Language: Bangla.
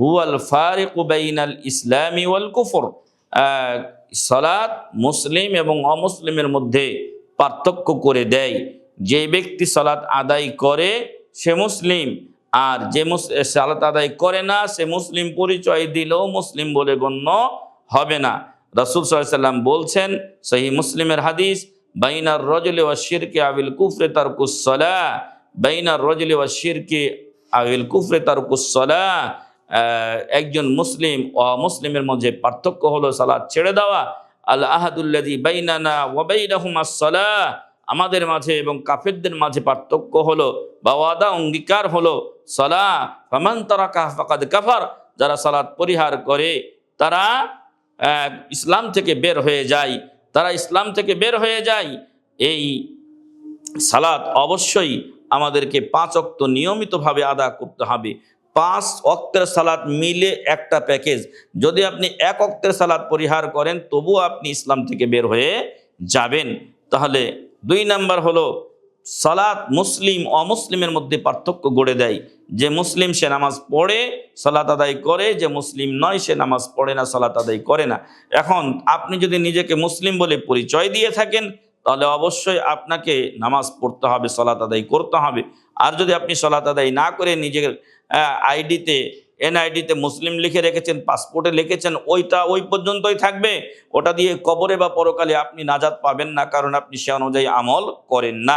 হুয়াল ফারিকু বাইনাল ইসলামি ওয়াল কুফর। সালাত মুসলিম এবং অমুসলিমের মধ্যে পার্থক্য করে দেয়। যে ব্যক্তি সালাত আদায় করে, সে মুসলিম। আর যে সালাত আদায় করে না, সে মুসলিম পরিচয় দিলেও মুসলিম বলে গণ্য হবে না। রাসুল সাল্লাম বলছেন সহি মুসলিমের হাদিস, বাইনার রজলে ওয়া শিরকে আবিল কুফরে তার কুসলা বাইনার রজলে ওয়া শিরকে আবিল কুফরে তার কুসলা একজন মুসলিম ও মুসলিমের মধ্যে পার্থক্য হলো সালাদ ছেড়ে দেওয়া, আল আহাদুল্লাদি বাইনানা ওয়াবাইনাহুম আসসালা আমাদের মাঝে এবং কাফেরদের মাঝে পার্থক্য হলো বা ওয়াদা অঙ্গীকার হলো সালা ফাকাদ কাফার, যারা সালাদ পরিহার করে তারা ইসলাম থেকে বের হয়ে যায়। তারা ইসলাম থেকে বের হয়ে যায়। এই সালাদ অবশ্যই আমাদেরকে পাঁচ অক্ত নিয়মিতভাবে আদা করতে হবে। পাঁচ অক্তের সালাদ মিলে একটা প্যাকেজ। যদি আপনি এক অক্তের সালাদ পরিহার করেন, তবুও আপনি ইসলাম থেকে বের হয়ে যাবেন। তাহলে দুই নাম্বার হলো, সালাত মুসলিম, অমুসলিমের মধ্যে পার্থক্য গড়ে দেয়। যে মুসলিম সে নামাজ পড়ে, সালাত আদায় করে, যে মুসলিম নয়, সে নামাজ পড়ে না, সালাত আদায় করে না। এখন আপনি যদি নিজেকে মুসলিম বলে পরিচয় দিয়ে থাকেন, তাহলে অবশ্যই আপনাকে নামাজ পড়তে হবে, সালাত আদায় করতে হবে। আর যদি আপনি সলাত আদায় না করে নিজের আইডিতে, এনআইডিতে মুসলিম লিখে রেখেছেন, পাসপোর্টে লিখেছেন, ওইটা ওই পর্যন্তই থাকবে। ওটা দিয়ে কবরে বা পরকালে আপনি নাজাত পাবেন না, কারণ আপনি সে অনুযায়ী আমল করেন না।